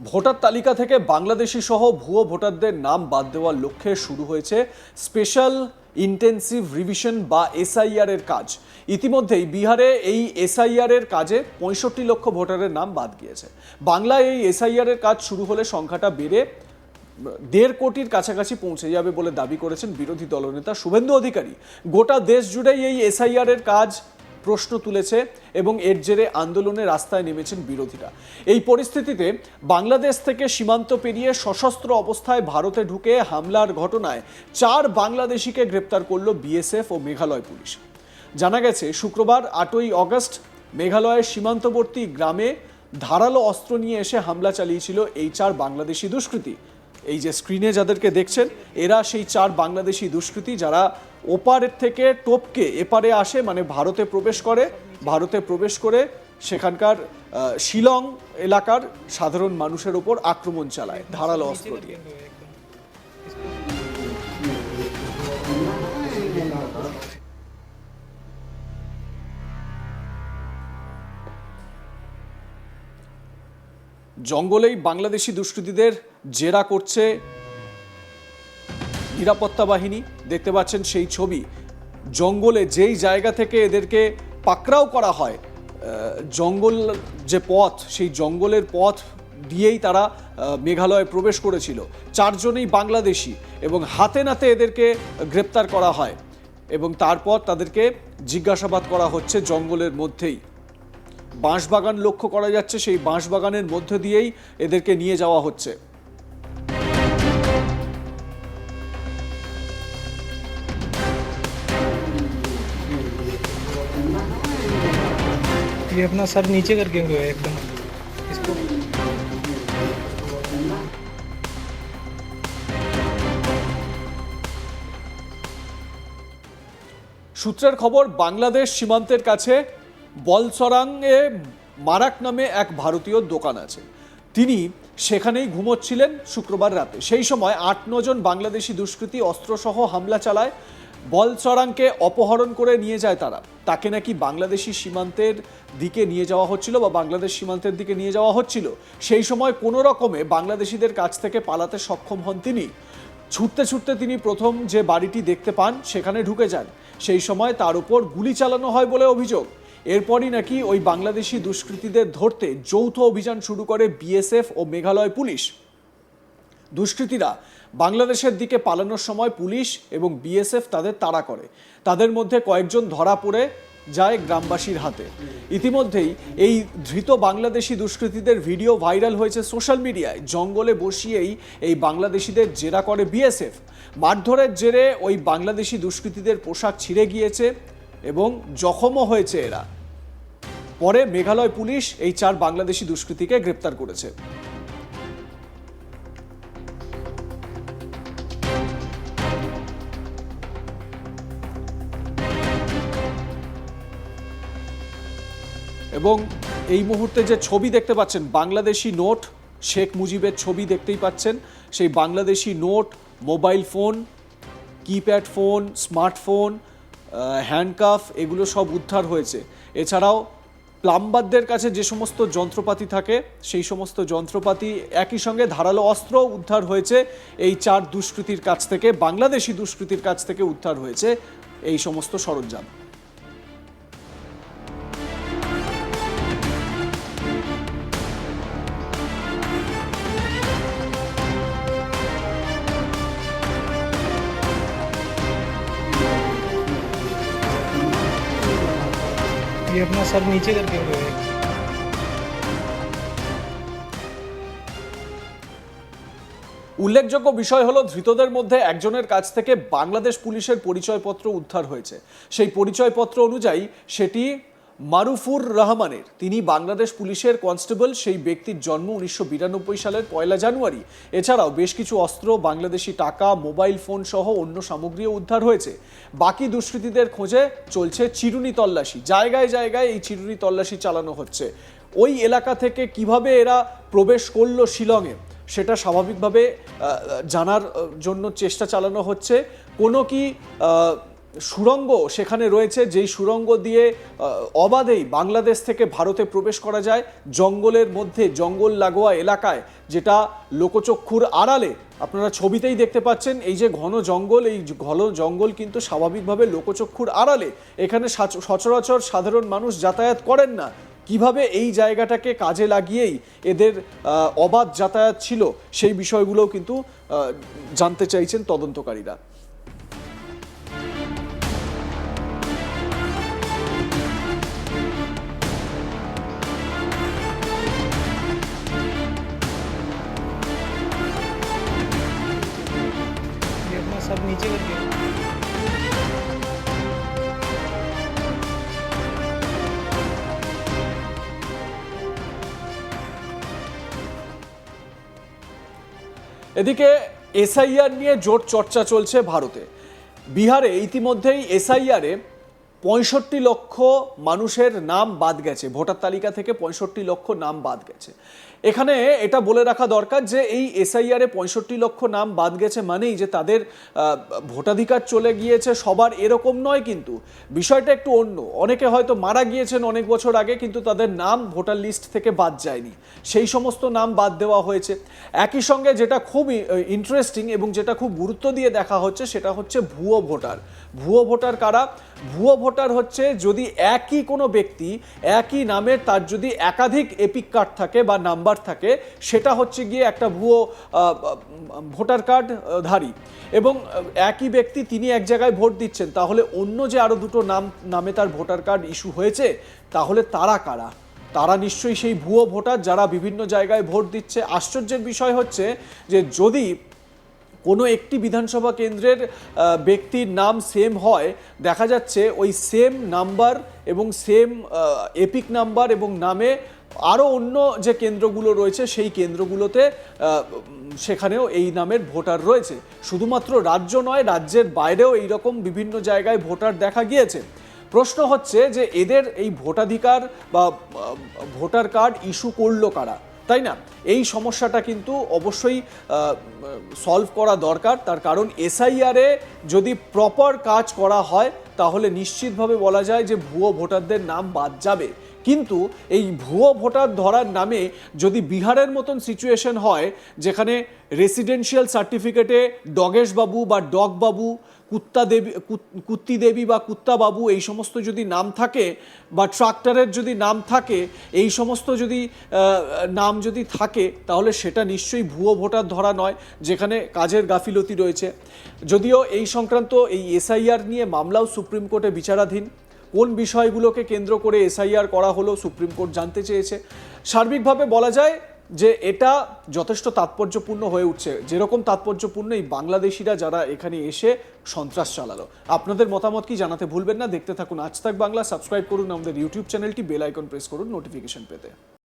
Voter তালিকা থেকে বাংলাদেশি সহ ভুয়ো ভোটারদের নাম বাদ দেওয়ার লক্ষ্যে শুরু হয়েছে স্পেশাল ইন্টেন্সিভ রিভিশন বা এসআইআর এর কাজ। ইতিমধ্যেই বিহারে এই এসআইআর এর কাজে পঁয়ষট্টি লক্ষ ভোটারের নাম বাদ গিয়েছে। বাংলায় এই এসআইআর এর কাজ শুরু হলে সংখ্যাটা বেড়ে দেড় কোটির কাছাকাছি পৌঁছে যাবে বলে দাবি করেছেন বিরোধী দলনেতা শুভেন্দু অধিকারী। গোটা দেশ জুড়েই এই এসআইআর এর কাজ প্রশ্ন তুলেছে এবং এর জেরে আন্দোলনে রাস্তায় নেমেছেন বিরোধীরা। এই পরিস্থিতিতে বাংলাদেশ থেকে সীমান্ত পেরিয়ে সশস্ত্র অবস্থায় ভারতে ঢুকে হামলার ঘটনায় চার বাংলাদেশিকে গ্রেপ্তার করল বিএসএফ ও মেঘালয় পুলিশ। জানা গেছে, শুক্রবার আটই অগস্ট মেঘালয়ের সীমান্তবর্তী গ্রামে ধারালো অস্ত্র নিয়ে এসে হামলা চালিয়েছিল এই চার বাংলাদেশি দুষ্কৃতী। এই যে স্ক্রিনে যাদেরকে দেখছেন, এরা সেই চার বাংলাদেশি দুষ্কৃতী যারা ওপারের থেকে টোপকে এপারে আসে মানে ভারতে প্রবেশ করে, ভারতে প্রবেশ করে সেখানকার শিলং এলাকার সাধারণ মানুষের ওপর আক্রমণ চালায়, ধারালো অস্ত্র দিয়ে। জঙ্গলেই বাংলাদেশি দুষ্কৃতীদের জেরা করছে নিরাপত্তা বাহিনী। দেখতে পাচ্ছেন সেই ছবি। জঙ্গলে যেই জায়গা থেকে এদেরকে পাকড়াও করা হয় জঙ্গল যে পথ, সেই জঙ্গলের পথ দিয়েই তারা মেঘালয়ে প্রবেশ করেছিল। চারজনেই বাংলাদেশি এবং হাতে নাতে এদেরকে গ্রেপ্তার করা হয় এবং তারপর তাদেরকে জিজ্ঞাসাবাদ করা হচ্ছে জঙ্গলের মধ্যেই। বাঁশবাগান লক্ষ্য করা যাচ্ছে সেই বাঁশবাগানের মধ্য দিয়েই এদেরকে নিয়ে যাওয়া হচ্ছে ये अपना सर नीचे करके हुआ है एकदम इसको সূত্রের খবর বাংলাদেশ সীমান্তের কাছে বলসরাংয়ে মারাক নামে এক ভারতীয় দোকান আছে। তিনি সেখানেই ঘুমোচ্ছিলেন শুক্রবার রাতে। সেই সময় আট নজন বাংলাদেশি দুষ্কৃতী অস্ত্রসহ হামলা চালায়। বলসরাংকে অপহরণ করে নিয়ে যায় তারা। তাকে নাকি বাংলাদেশি সীমান্তের দিকে নিয়ে যাওয়া হচ্ছিল বা বাংলাদেশ সীমান্তের দিকে নিয়ে যাওয়া হচ্ছিল, সেই সময় কোনো রকমে বাংলাদেশিদের কাছ থেকে পালাতে সক্ষম হন তিনি। ছুটতে ছুটতে তিনি প্রথম যে বাড়িটি দেখতে পান, সেখানে ঢুকে যান। সেই সময় তার উপর গুলি চালানো হয় বলে অভিযোগ। এরপরই নাকি ওই বাংলাদেশি দুষ্কৃতীদের ধরতে যৌথ অভিযান শুরু করে বিএসএফ ও মেঘালয় পুলিশ। দুষ্কৃতীরা বাংলাদেশের দিকে পালানোর সময় পুলিশ এবং বিএসএফ তাদের তাড়া করে। তাদের মধ্যে কয়েকজন ধরা পড়ে যায় গ্রামবাসীর হাতে। ইতিমধ্যেই এই ধৃত বাংলাদেশি দুষ্কৃতীদের ভিডিও ভাইরাল হয়েছে সোশ্যাল মিডিয়ায়। জঙ্গলে বসিয়েই এই বাংলাদেশিদের জেরা করে বিএসএফ। মারধরের জেরে ওই বাংলাদেশি দুষ্কৃতীদের পোশাক ছিঁড়ে গিয়েছে। এবং জখমও হয়েছে এরা। পরে মেঘালয় পুলিশ এই চার বাংলাদেশি দুষ্কৃতীকে গ্রেপ্তার করেছে। এবং এই মুহূর্তে যে ছবি দেখতে পাচ্ছেন, বাংলাদেশি নোট, শেখ মুজিবের ছবি দেখতেই পাচ্ছেন। সেই Bangladeshi note, mobile phone, keypad phone, smartphone handcuff এগুলো সব উদ্ধার হয়েছে। এছাড়াও প্লাম্বারদের কাছে যে সমস্ত যন্ত্রপাতি থাকে, সেই সমস্ত যন্ত্রপাতি একই সঙ্গে ধারালো অস্ত্র উদ্ধার হয়েছে। এই চার দুষ্কৃতির কাছ থেকে, বাংলাদেশি দুষ্কৃতির কাছ থেকে উদ্ধার হয়েছে এই সমস্ত সরঞ্জাম। ये अपना सर नीचे करके हुआ है উল্লেখযোগ্য বিষয় হলো ধৃতদের মধ্যে একজনের কাছ থেকে বাংলাদেশ পুলিশের পরিচয়পত্র উদ্ধার হয়েছে সেই পরিচয়পত্র অনুযায়ী সেটি মারুফুর রহমানের। তিনি বাংলাদেশ পুলিশের কনস্টেবল, সেই ব্যক্তির জন্ম উনিশশো বিরানব্বই সালের পয়লা জানুয়ারি। এছাড়াও বেশ কিছু অস্ত্র, বাংলাদেশি টাকা, মোবাইল ফোন সহ অন্য সামগ্রীও উদ্ধার হয়েছে। বাকি দুষ্কৃতীদের খোঁজে চলছে চিরুনি তল্লাশি। জায়গায় জায়গায় এই চিরুনি তল্লাশি চালানো হচ্ছে। ওই এলাকা থেকে কীভাবে এরা প্রবেশ করল শিলংয়ে, সেটা স্বাভাবিকভাবে জানার জন্য চেষ্টা চালানো হচ্ছে। কোনো কি আহ, সুড়ঙ্গ সেখানে রয়েছে যেই সুরঙ্গ দিয়ে অবাধেই বাংলাদেশ থেকে ভারতে প্রবেশ করা যায় জঙ্গলের মধ্যে জঙ্গল লাগোয়া এলাকায় যেটা লোকচক্ষুর আড়ালে। আপনারা ছবিতেই দেখতে পাচ্ছেন এই যে ঘন জঙ্গল এই ঘন জঙ্গল কিন্তু স্বাভাবিকভাবে লোকচক্ষুর আড়ালে। এখানে সাচ- সচরাচর সাধারণ মানুষ যাতায়াত করেন না। কীভাবে এই জায়গাটাকে কাজে লাগিয়েই এদের অবাধ যাতায়াত ছিল সেই বিষয়গুলোও কিন্তু জানতে চাইছেন তদন্তকারীরা। এদিকে এসআইআর নিয়ে জোট চর্চা চলছে ভারতে। বিহারে ইতিমধ্যেই এসআইআরে পঁয়ষট্টি লক্ষ মানুষের নাম বাদ গেছে। ভোটার তালিকা থেকে পঁয়ষট্টি লক্ষ নাম বাদ গেছে। এখানে এটা বলে রাখা দরকার যে এই এসআইআরে পঁয়ষট্টি লক্ষ নাম বাদ গেছে মানেই যে তাদের ভোটাধিকার চলে গিয়েছে, সবার এরকম নয় কিন্তু। বিষয়টা একটু অন্য। অনেকে হয়তো মারা গিয়েছেন অনেক বছর আগে কিন্তু তাদের নাম ভোটার লিস্ট থেকে বাদ যায়নি। সেই সমস্ত নাম বাদ দেওয়া হয়েছে। একই সঙ্গে যেটা খুব ইন্টারেস্টিং এবং যেটা খুব গুরুত্ব দিয়ে দেখা হচ্ছে সেটা হচ্ছে ভুয়ো ভোটার। ভুয়ো ভোটার কারা? ভুয়ো ভোটার হচ্ছে যদি একই কোনো ব্যক্তি একই নামের তার যদি একাধিক এপিক কার্ড থাকে বা নাম্বার থাকে, সেটা হচ্ছে গিয়ে একটা ভুয়ো ভোটার কার্ড ধারী। এবং একই ব্যক্তি তিনি এক জায়গায় ভোট দিচ্ছেন, তাহলে অন্য যে আরও দুটো নাম, নামে তার ভোটার কার্ড ইস্যু হয়েছে, তাহলে তারা কারা? তারা নিশ্চয়ই সেই ভুয়ো ভোটার যারা বিভিন্ন জায়গায় ভোট দিচ্ছে। আশ্চর্যের বিষয় হচ্ছে যে যদি কোনো একটি বিধানসভা কেন্দ্রের ব্যক্তির নাম সেম হয়, দেখা যাচ্ছে ওই সেম নাম্বার এবং সেম এপিক নাম্বার এবং নামে আরও অন্য যে কেন্দ্রগুলো রয়েছে, সেই কেন্দ্রগুলোতে সেখানেও এই নামের ভোটার রয়েছে। শুধুমাত্র রাজ্য নয়, রাজ্যের বাইরেও এই রকম বিভিন্ন জায়গায় ভোটার দেখা গিয়েছে। প্রশ্ন হচ্ছে যে এদের এই ভোটাধিকার বা ভোটার কার্ড ইস্যু করল কারা? তাই না? এই সমস্যাটা কিন্তু অবশ্যই সলভ করা দরকার। তার কারণ এসআইআরে যদি প্রপার কাজ করা হয়, তাহলে নিশ্চিতভাবে বলা যায় যে ভুয়ো ভোটারদের নাম বাদ যাবে। কিন্তু এই ভুয়ো ভোটার ধরার নামে যদি বিহারের মতন সিচুয়েশন হয়, যেখানে রেসিডেন্সিয়াল সার্টিফিকেটে ডগেশবাবু বা ডগ বাবু কুত্তা দেবী, কুত- কুত্তি দেবী বা কুত্তা বাবু এই সমস্ত যদি নাম থাকে বা ট্রাক্টরের যদি নাম থাকে, এই সমস্ত যদি নাম যদি থাকে, তাহলে সেটা নিশ্চয়ই ভুয়ো ভোটার ধরা নয়, যেখানে কাজের গাফিলতি রয়েছে। যদিও এই সংক্রান্ত এই এসআইআর নিয়ে মামলাও সুপ্রিম কোর্টে বিচারাধীন। কোন বিষয়গুলোকে কেন্দ্র করে এসআইআর করা হলো, সুপ্রিম কোর্ট জানতে চেয়েছে। সার্বিকভাবে বলা যায় যে এটা যথেষ্ট তাৎপর্যপূর্ণ হয়ে উঠছে। যেরকম তাৎপর্যপূর্ণ এই বাংলাদেশিরা যারা এখানে এসে সন্ত্রাস চালালো। আপনাদের মতামত কি জানাতে ভুলবেন না? দেখতে থাকুন আজ তাক বাংলা, সাবস্ক্রাইব করুন আমাদের ইউটিউব চ্যানেলটি, বেল আইকন প্রেস করুন নোটিফিকেশন পেতে।